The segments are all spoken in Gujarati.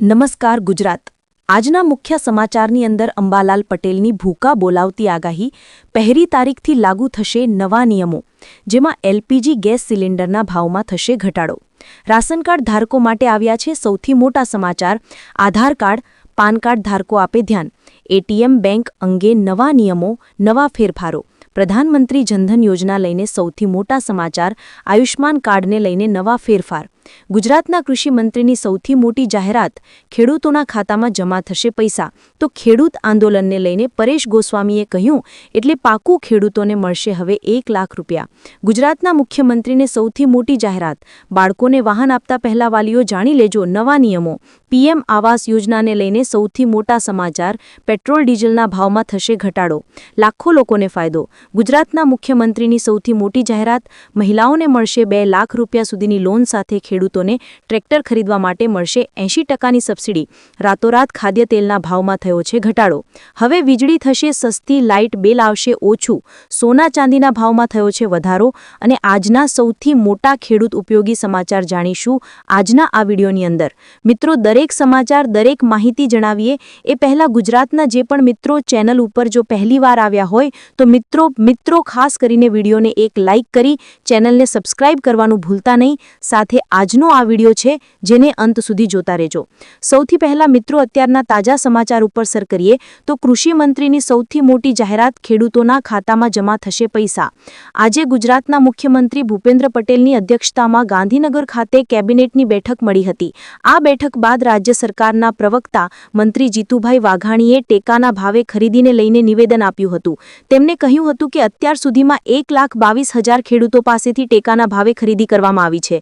નમસ્કાર ગુજરાત. આજના મુખ્ય સમાચારની અંદર અંબાલાલ પટેલની ભૂકા બોલાવતી આગાહી પહેલી તારીખથી લાગુ થશે નવા નિયમો, જેમાં એલપીજી ગેસ સિલિન્ડરના ભાવમાં થશે ઘટાડો. રાશન કાર્ડ ધારકો માટે આવ્યા છે સૌથી મોટા સમાચાર. આધાર કાર્ડ, પાન કાર્ડ ધારકો આપે ધ્યાન. એટીએમ બેંક અંગે નવા નિયમો, નવા ફેરફારો. પ્રધાનમંત્રી જનધન યોજના લઈને સૌથી મોટા સમાચાર. આયુષ્માન કાર્ડને લઈને નવા ફેરફાર. ગુજરાતના કૃષિ મંત્રીની સૌથી મોટી જાહેરાત, ખેડૂતોના ખાતામાં જમા થશે પૈસા. તો ખેડૂત આંદોલનને લઈને પરેશ ગોસ્વામીએ કહ્યું, એટલે પાકું ખેડૂતોને મળશે હવે એક લાખ રૂપિયા. ગુજરાતના મુખ્યમંત્રીને સૌથી મોટી જાહેરાત, બાળકોને વાહન આપતા પહેલા વાલીઓ જાણી લેજો નવા નિયમો. પીએમ આવાસ યોજનાને લઈને સૌથી મોટા સમાચાર, પેટ્રોલ ડીઝલના ભાવમાં થશે ઘટાડો. લાખો લોકોને ફાયદો. ગુજરાતના મુખ્યમંત્રીની સૌથી મોટી જાહેરાત, મહિલાઓને મળશે બે લાખ રૂપિયા સુધીની લોન સાથે ખેડૂતોને ટ્રેક્ટર ખરીદવા માટે મળશે એંશી ટકાની સબસિડી. રાતોરાત ખાદ્ય તેલના ભાવમાં થયો છે ઘટાડો. હવે વીજળી થશે સસ્તી, લાઇટ બિલ આવશે ઓછું. સોના ચાંદીના ભાવમાં થયો છે વધારો અને આજના સૌથી મોટા ખેડૂત ઉપયોગી સમાચાર જાણીશું આજના આ વિડીયોની અંદર. મિત્રો, દરેક સમાચાર, દરેક માહિતી જણાવીએ. એ પહેલાં ગુજરાતના જે પણ મિત્રો ચેનલ ઉપર જો પહેલીવાર આવ્યા હોય, તો મિત્રો મિત્રો, ખાસ કરીને વિડીયોને એક લાઇક કરી, ચેનલને સબસ્ક્રાઇબ કરવાનું ભૂલતા નહીં. સાથે આજનો આ વીડિયો છે, જેને અંત સુધી જોતા રહેજો. સૌથી પહેલા મિત્રો, અત્યારના તાજા સમાચાર ઉપર સર કરીએ, તો કૃષિ મંત્રીની સૌથી મોટી જાહેરાત ખેડૂતોના ખાતામાં જમા થશે પૈસા. આજે ગુજરાતના મુખ્યમંત્રી ભૂપેન્દ્ર પટેલની અધ્યક્ષતામાં ગાંધીનગર ખાતે કેબિનેટની બેઠક મળી હતી. આ બેઠક બાદ રાજ્ય સરકારના પ્રવક્તા મંત્રી જીતુભાઈ વાઘાણીએ ટેકાના ભાવે ખરીદીને લઈને નિવેદન આપ્યું હતું. તેમણે કહ્યું હતું કે અત્યાર સુધીમાં એક લાખ બાવીસ હજાર ખેડૂતો પાસેથી ટેકાના ભાવે ખરીદી કરવામાં આવી છે.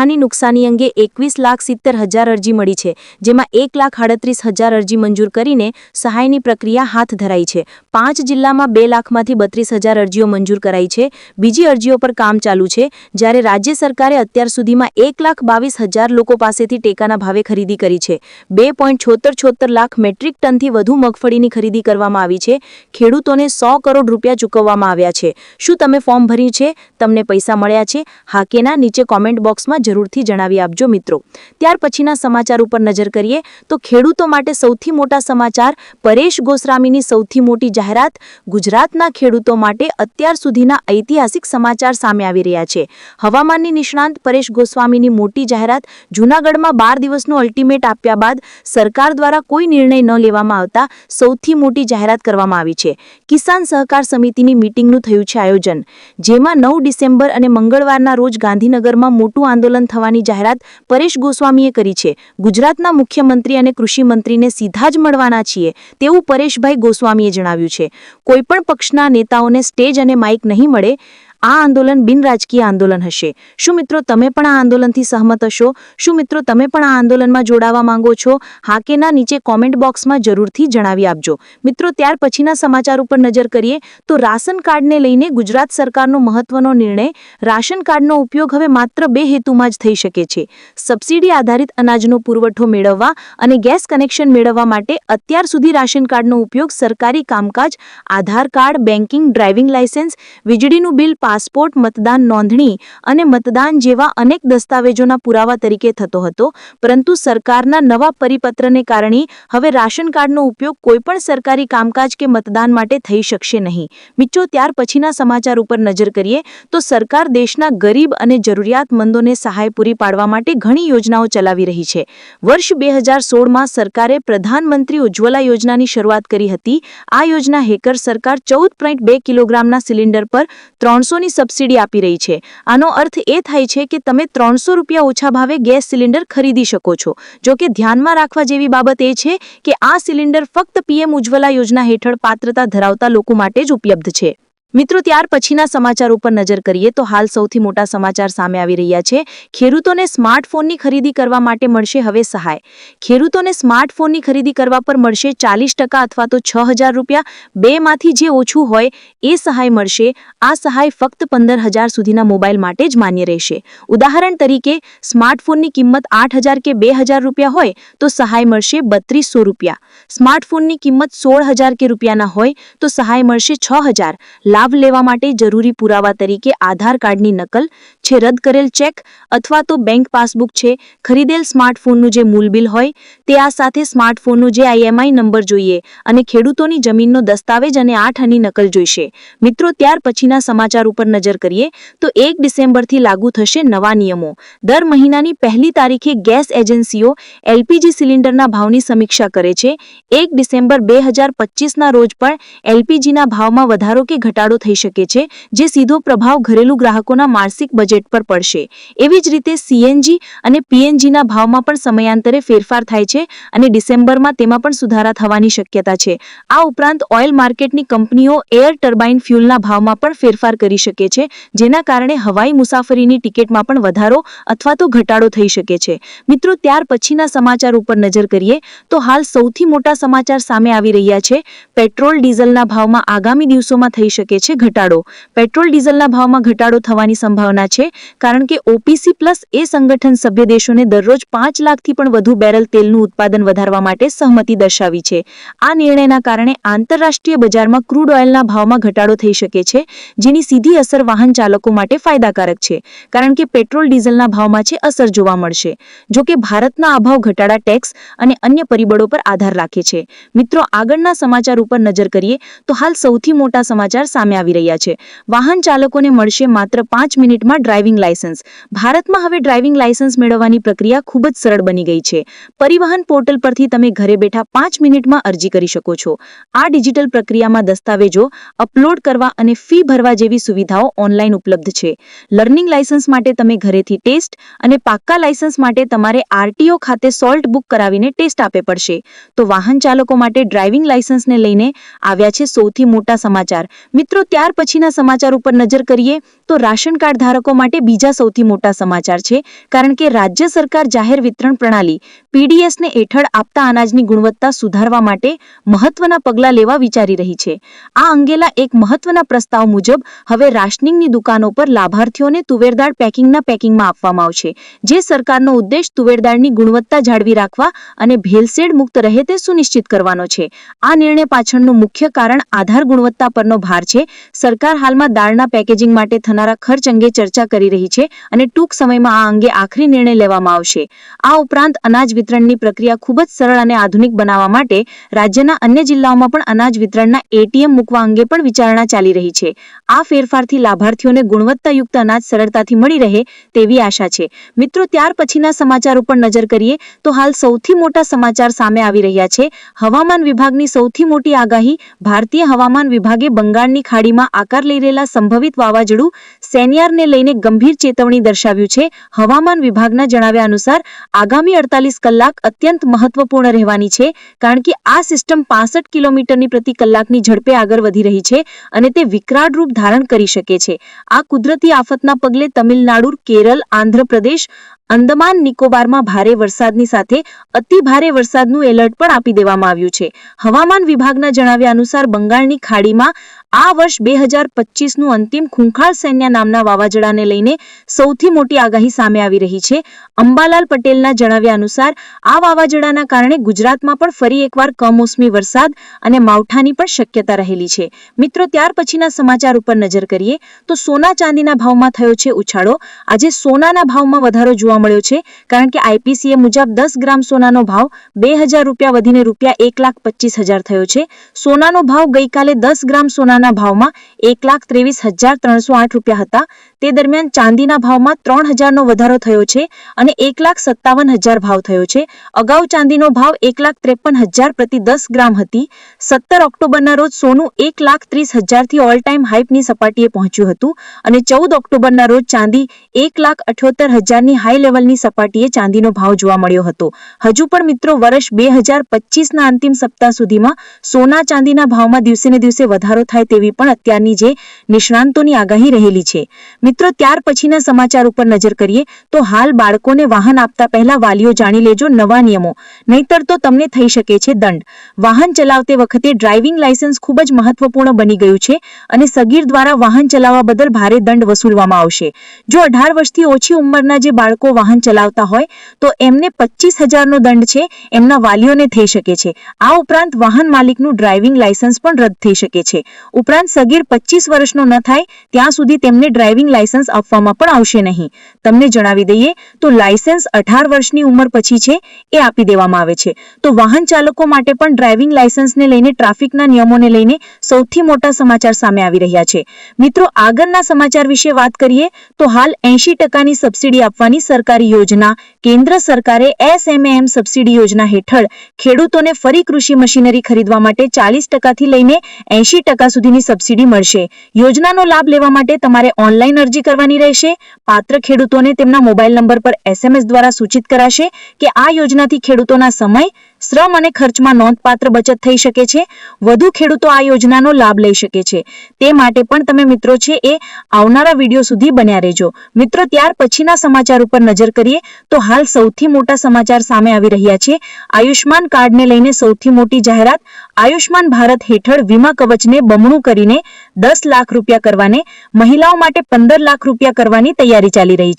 માવઠાની નુકસાની અંગે એકવીસ લાખ સિત્તેર હજાર અરજી મળી છે, જેમાં એક લાખ આડત્રીસ હજાર અરજી મંજૂર કરીને સહાયની પ્રક્રિયા હાથ ધરાઈ છે. પાંચ જિલ્લામાં બે લાખમાંથી બત્રીસ હજાર અરજીઓ મંજૂર કરાઈ છે. બીજી અરજીઓ પર કામ ચાલુ છે, જ્યારે રાજ્ય સરકારે અત્યાર સુધીમાં એક લાખ બાવીસ હજાર લોકો પાસેથી ટેકાના ભાવે ખરીદી કરી છે. બે પોઈન્ટ છોતર છોતર લાખ મેટ્રિક ટનથી વધુ મગફળીની ખરીદી કરવામાં આવી છે. ખેડૂતોને સો કરોડ રૂપિયા ચૂકવવામાં આવ્યા છે. શું તમે ફોર્મ ભર્યું છે? તમને પૈસા મળ્યા છે? હાકેના નીચે કોમેન્ટ બોક્સમાં જરૂરથી જણાવી આપજો મિત્રો. ત્યાર પછીના સમાચાર ઉપર નજર કરીએ, તો ખેડૂતો માટે સૌથી મોટા સમાચાર, પરેશ ગોસ્વામીની સૌથી મોટી જાહેરાત, ગુજરાતના ખેડૂતો માટે અત્યાર સુધીના ઐતિહાસિક સમાચાર સામે આવી રહ્યા છે. હવામાનની નિષ્ણાંત પરેશ ગોસ્વામીની મોટી જાહેરાત, જૂનાગઢમાં બાર દિવસનું અલ્ટિમેટ આપ્યા બાદ સરકાર દ્વારા કોઈ નિર્ણય ન લેવામાં આવતા સૌથી મોટી જાહેરાત કરવામાં આવી છે. કિસાન સહકાર સમિતિની મિટિંગનું થયું છે આયોજન, જેમાં નવ ડિસેમ્બર અને મંગળવારના રોજ ગાંધીનગરમાં મોટું આંદોલન થવાની જાહેરાત પરેશ ગોસ્વામીએ કરી છે. ગુજરાતના મુખ્યમંત્રી અને કૃષિમંત્રીને સીધા જ મળવાના છીએ તેવું પરેશભાઈ ગોસ્વામીએ જણાવ્યું છે. કોઈપણ પક્ષના નેતાઓને સ્ટેજ અને માઇક નહીં મળે આ આંદોલન બિનરાજકીય આંદોલન હશે. શું મિત્રો તમે પણ આ આંદોલનથી સહમત હશો? શું મિત્રો તમે પણ આ આંદોલનમાં જોડાવા માંગો છો? હા કે ના નીચે કોમેન્ટ બોક્સમાં જરૂરથી જણાવી આપજો. મિત્રો ત્યાર પછીના સમાચાર ઉપર નજર કરીએ તો રાશન કાર્ડને લઈને ગુજરાત સરકારનો મહત્વનો નિર્ણય, રાશન કાર્ડનો ઉપયોગ હવે માત્ર બે હેતુમાં જ થઈ શકે છે. સબસિડી આધારિત અનાજનો પુરવઠો મેળવવા અને ગેસ કનેક્શન મેળવવા માટે અત્યાર સુધી રાશન કાર્ડનો ઉપયોગ સરકારી કામકાજ, Aadhaar card banking driving licence વીજળીનું બિલ પાસપોર્ટ, મતદાન નોંધણી અને મતદાન જેવા અનેક દસ્તાવેજોના પુરાવા તરીકે થતો હતો. પરંતુ સરકારના નવા પરિપત્રને કારણે હવે રાશન કાર્ડનો ઉપયોગ કોઈપણ સરકારી કામકાજ કે મતદાન માટે થઈ શકશે નહીં. મિત્રો, ત્યાર પછીના સમાચાર ઉપર નજર કરીએ, તો સરકાર દેશના ગરીબ અને જરૂરિયાતમંદોને સહાય પૂરી પાડવા માટે ઘણી યોજનાઓ ચલાવી રહી છે. વર્ષ બે હજાર સોળમાં સરકારે પ્રધાનમંત્રી ઉજ્જવલા યોજનાની શરૂઆત કરી હતી. આ યોજના હેકર સરકાર ચૌદ પોઈન્ટ બે કિલોગ્રામના સિલિન્ડર પર ત્રણસો ની સબસિડી આપી રહી છે. આનો અર્થ એ થાય છે કે તમે ત્રણસો રૂપિયા ઓછા ભાવે ગેસ સિલિન્ડર ખરીદી શકો છો. જો કે ધ્યાનમાં રાખવા જેવી બાબત એ છે કે આ સિલિન્ડર ફક્ત પીએમ ઉજ્જવલા યોજના હેઠળ પાત્રતા ધરાવતા લોકો માટે જ ઉપલબ્ધ છે. મિત્રો, ત્યાર પછીના સમાચાર ઉપર નજર કરીએ તો હાલ સૌથી મોટા સમાચાર સામે આવી રહ્યા છે. ખેડૂતોને સ્માર્ટફોનની ખરીદી કરવા માટે મળશે હવે સહાય. ખેડૂતોને સ્માર્ટફોનની ખરીદી કરવા પર મળશે ચાલીસ ટકા અથવા તો છ હજાર રૂપિયા. બેમાંથી જે ઓછું હોય એ સહાય મળશે. આ સહાય ફક્ત પંદર હજાર સુધીના મોબાઈલ માટે જ માન્ય રહેશે. ઉદાહરણ તરીકે, સ્માર્ટફોનની કિંમત આઠ હજાર કે બે હજાર રૂપિયા હોય તો સહાય મળશે બત્રીસો રૂપિયા. સ્માર્ટફોનની કિંમત સોળ હજાર કે રૂપિયાના હોય તો સહાય મળશે છ હજાર. લાભ લેવા માટે જરૂરી પુરાવા તરીકે આધાર કાર્ડની નકલ છે, રદ કરેલ ચેક અથવા તો બેંક પાસબુક છે, ખરીદેલ સ્માર્ટફોનનું જે મૂલ હોય તે આ સાથે સ્માર્ટફોનનું જે આઈએમઆઈ નંબર જોઈએ અને ખેડૂતોની જમીનનો દસ્તાવેજ અને આઠ આની નકલ જોઈશે. મિત્રો, ત્યાર પછીના સમાચાર ઉપર નજર કરીએ તો એક ડિસેમ્બરથી લાગુ થશે નવા નિયમો. દર મહિનાની પહેલી તારીખે ગેસ એજન્સીઓ એલપીજી સિલિન્ડરના ભાવની સમીક્ષા કરે છે. એક ડિસેમ્બર બે હજાર પચીસના રોજ પણ એલપીજીના ભાવમાં વધારો કે ઘટાડો થઈ શકે છે, જે સીધો પ્રભાવ ઘરેલુ ગ્રાહકોના માસિક બજેટ પર પડશે. એવી જ રીતે સીએનજી અને પીએનજીના ભાવમાં પણ સમયાંતરે ફેરફાર થાય છે અને ડિસેમ્બરમાં તેમાં પણ સુધારા થવાની શક્યતા છે. આ ઉપરાંત ઓઇલ માર્કેટની કંપનીઓ એર ટર્બાઇન ફ્યુલના ભાવમાં પણ ફેરફાર કરી શકે છે, જેના કારણે હવાઈ મુસાફરીની ટિકિટમાં પણ વધારો અથવા તો ઘટાડો થઈ શકે છે. મિત્રો, ત્યાર પછીના સમાચાર ઉપર નજર કરીએ, તો હાલ સૌથી મોટા સમાચાર સામે આવી રહ્યા છે. પેટ્રોલ ડીઝલના ભાવમાં આગામી દિવસોમાં થઈ શકે છે ઘટાડો. પેટ્રોલ ડીઝલના ભાવમાં ઘટાડો થવાની સંભાવના છે, કારણ કે ઓપીસી પ્લસ એ સંગઠન સભ્ય દેશોને દરરોજ પાંચ લાખથી પણ વધુ બેરલ તેલનું ઉત્પાદન વધારવા માટે સહમતિ દર્શાવી છે. આ નિર્ણયના કારણે આંતરરાષ્ટ્રીય બજારમાં ક્રૂડ ઓઇલના ભાવમાં ઘટાડો થઈ શકે છે, જેની સીધી અસર વાહન ચાલકો માટે ફાયદાકારક છે, કારણ કે પેટ્રોલ ડીઝલના ભાવમાં છે અસર જોવા મળશે. જો કે ભારતના આ ભાવ ઘટાડા ટેક્સ અને અન્ય પરિબળો પર આધાર રાખે છે. મિત્રો, આગળના સમાચાર ઉપર નજર કરીએ, તો હાલ સૌથી મોટા સમાચાર સામે આવી રહ્યા છે. વાહન ચાલકોને મળશે માત્ર પાંચ મિનિટમાં ડ્રાઇવિંગ લાયસન્સ ભારતમાં હવે ડ્રાઇવિંગ લાયસન્સ મેળવવાની પ્રક્રિયા ખૂબ જ સરળ બની ગઈ છે. પરિવહન પોર્ટલ પરથી તમે ઘરે બેઠા પાંચ મિનિટમાં અરજી કરી શકો છો. આ ડિજિટલ પ્રક્રિયામાં દસ્તાવેજો, અપલોડ કરવા અને ફી ભરવા જેવી સુવિધાઓ ઓનલાઈન ઉપલબ્ધ છે. લર્નિંગ લાયસન્સ માટે તમે ઘરેથી ટેસ્ટ અને પાક્કા લાયસન્સ માટે તમારે આરટીઓ ખાતે સોલ્ટ બુક કરાવીને ટેસ્ટ આપે પડશે. તો વાહન ચાલકો માટે ડ્રાઇવિંગ લાયસન્સને લઈને આવ્યા છે સૌથી મોટા સમાચાર. મિત્રો ત્યાર પછીના સમાચાર ઉપર નજર કરીએ તો રાશન કાર્ડ ધારકો માટે બીજા સૌથી મોટા સમાચાર છે. કારણ કે રાજ્ય સરકાર જાહેર વિતરણ પ્રણાલી પીડીએસને હેઠળ આપતા અનાજની ગુણવત્તા સુધારવા માટે મહત્વના પગલાં લેવા વિચારી રહી છે. આ અંગેલા એક મહત્વના પ્રસ્તાવ મુજબ હવે રાશનિંગની દુકાનો પર લાભાર્થીઓને તુવેરદાળ પેકિંગના પેકિંગમાં આપવામાં આવશે. જે સરકારનો ઉદ્દેશ તુવેરદાળની ગુણવત્તા જાળવી રાખવા અને ભેલસેડ મુક્ત રહે તે સુનિશ્ચિત કરવાનો છે. આ નિર્ણય પાછળનું મુખ્ય કારણ આધાર ગુણવત્તા પરનો ભાર છે. સરકાર હાલમાં દાળના પેકેજિંગ માટે થનારા ખર્ચ અંગે ચર્ચા કરી રહી છે અને ટૂંક સમયમાં આ અંગે આખરી નિર્ણય લેવામાં આવશે. આ ઉપરાંત અનાજ વિતરણની પ્રક્રિયા ખૂબ જ સરળ અને આધુનિક બનાવવા માટે રાજ્યના અન્ય જિલ્લાઓમાં પણ અનાજ વિતરણના એટીએમ મૂકવા અંગે પણ વિચારણા ચાલી રહી છે. આ ફેરફારથી લાભાર્થીઓને ગુણવત્તાયુક્ત અનાજ સરળતાથી મળી રહે તેવી આશા છે. મિત્રો, ત્યાર પછીના સમાચાર ઉપર નજર કરીએ તો હાલ સૌથી મોટા સમાચાર સામે આવી રહ્યા છે. હવામાન વિભાગની સૌથી મોટી આગાહી ભારતીય હવામાન વિભાગે બંગાળની ખાડીમાં આકાર લઈ રહેલા સંભવિત વાવાઝોડું સેનિયારને લઈને ગંભીર ચેતવણી દર્શાવ્યું છે. હવામાન વિભાગના જણાવ્યા અનુસાર, આગામી અડતાલીસ કલાક અત્યંત મહત્વપૂર્ણ રહેવાની છે, કારણ કે આ સિસ્ટમ પાસઠ કિલોમીટરની પ્રતિ કલાકની ઝડપે આગળ વધી રહી છે અને તે વિકરાળ રૂપ ધારણ કરી શકે છે. આ કુદરતી આફતના પગલે તમિલનાડુ, કેરળ, આંધ્રપ્રદેશ અંદમાન નિકોબારમાં ભારે વરસાદની સાથે અતિ ભારે વરસાદનું એલર્ટ પણ આપી દેવામાં આવ્યું છે. હવામાન વિભાગના જણાવ્યા અનુસાર બંગાળની ખાડીમાં આ વર્ષ બે હજાર પચીસનું અંતિમ ખૂંખાળ સૈન્ય નામના વાવાઝોડાને લઈને સૌથી મોટી આગાહી સામે આવી રહી છે. અંબાલાલ પટેલના જણાવ્યા અનુસાર આ વાવાઝોડાના કારણે ગુજરાતમાં પણ ફરી એકવાર કમોસમી વરસાદ અને માવઠાની પણ શક્યતા રહેલી છે. મિત્રો, ત્યાર પછીના સમાચાર ઉપર નજર કરીએ તો સોના ચાંદીના ભાવમાં થયો છે ઉછાળો. આજે સોનાના ભાવમાં વધારો જોવા મળ્યો છે, કારણ કે આઈપીસીએ મુજબ દસ ગ્રામ સોનાનો ભાવ બે હજાર રૂપિયા વધીને રૂપિયા એક લાખ પચીસ હજાર થયો છે. સોનાનો ભાવ ગઈકાલે દસ ગ્રામ સોનાના ભાવમાં એક લાખ ત્રેવીસ હજાર ત્રણસો આઠ રૂપિયા હતા. તે દરમિયાન ચાંદીના ભાવમાં ત્રણ હજારનો વધારો થયો છે અને એક લાખ સત્તાવન હજાર ભાવ થયો છે. અગાઉ ચાંદીનો ભાવ એક લાખ ત્રેપન હજાર પ્રતિ દસ ગ્રામ હતી. સત્તર ઓક્ટોબરના રોજ સોનું એક લાખ ત્રીસ હજારથી ઓલ ટાઈમ હાઈપની સપાટીએ પહોંચ્યું હતું અને ચૌદ ઓક્ટોબરના રોજ ચાંદી એક લાખ અઠ્યોતેર હજારની હાઈ લેવલની સપાટીએ ચાંદીનો ભાવ જોવા મળ્યો હતો. હજુ પણ મિત્રો વર્ષ બે હજાર પચીસના અંતિમ સપ્તાહ સુધીમાં સોના ચાંદીના ભાવમાં દિવસે ને દિવસે વધારો થાય તેવી પણ અત્યારની જે નિષ્ણાંતોની આગાહી રહેલી છે. મિત્રો ત્યાર પછીના સમાચાર ઉપર નજર કરીએ તો હાલ બાળકોને વાહન આપતા પહેલા વાલીઓ જાણી લેજો નવા નિયમો. નહીતર તો તમને થઈ શકે છે દંડ. વાહન ચલાવતી વખતે ડ્રાઇવિંગ લાયસન્સ ખૂબ જ મહત્વપૂર્ણ બની ગયું છે અને સગીર દ્વારા વાહન ચલાવવા બદલ ભારે દંડ વસૂલવામાં આવશે. જો અઢાર વર્ષથી ઓછી ઉંમરના જે બાળકો વાહન ચલાવતા હોય, તો એમને પચીસ હજારનો દંડ છે, એમના વાલીઓને થઈ શકે છે. આ ઉપરાંત વાહન માલિકનું ડ્રાઇવિંગ લાયસન્સ પણ રદ થઈ શકે છે. ઉપરાંત સગીર પચીસ વર્ષનો ન થાય, ત્યાં સુધી તેમને ડ્રાઇવિંગ લાયસન્સ આપવામાં પણ આવશે નહીં. તમને જણાવી દઈએ, તો લાયસન્સ અઢાર વર્ષની ઉંમર પછી છે, એ આપી દેવામાં આવે છે. તો વાહન ચાલકો માટે પણ ડ્રાઇવિંગ લાયસન્સને લઈને ટ્રાફિકના નિયમોને લઈને સૌથી મોટા સમાચાર સામે આવી રહ્યા છે. મિત્રો, આગળના સમાચાર વિશે વાત કરીએ, તો હાલ એંશી ટકાની સબસિડી આપવાની સરકારી યોજના, કેન્દ્ર સરકારે એસએમએમ સબસિડી યોજના હેઠળ ખેડૂતોને ફરી કૃષિ મશીનરી ખરીદવા માટે ચાલીસ ટકાથી લઈને એંશી ટકા સુધીની સબસિડી મળશે. યોજનાનો લાભ લેવા માટે તમારે ઓનલાઈન અરજી કરવાની રહેશે. પાત્ર ખેડૂતોને તેમના મોબાઈલ નંબર પર એસએમએસ દ્વારા સૂચિત કરાશે કે આ યોજનાથી ખેડૂતોના સમય શ્રમ અને ખર્ચમાં નોંધપાત્ર બચત થઈ શકે છે. વધુ ખેડૂતો આ યોજનાનો લાભ લઈ શકે છે. તે માટે પણ તમે મિત્રો છે એ આવનારા વીડિયો સુધી બન્યા રહેજો. મિત્રો, ત્યાર પછીના સમાચાર ઉપર નજર કરીએ તો હાલ સૌથી મોટા સમાચાર સામે આવી રહ્યા છે. આયુષ્માન કાર્ડને લઈને સૌથી મોટી જાહેરાત. આયુષ્માન ભારત હેઠળ વીમા કવચને બમણું કરીને દસ લાખ રૂપિયા કરવાને, મહિલાઓ માટે પંદર લાખ રૂપિયા કરવાની તૈયારી ચાલી રહી છે.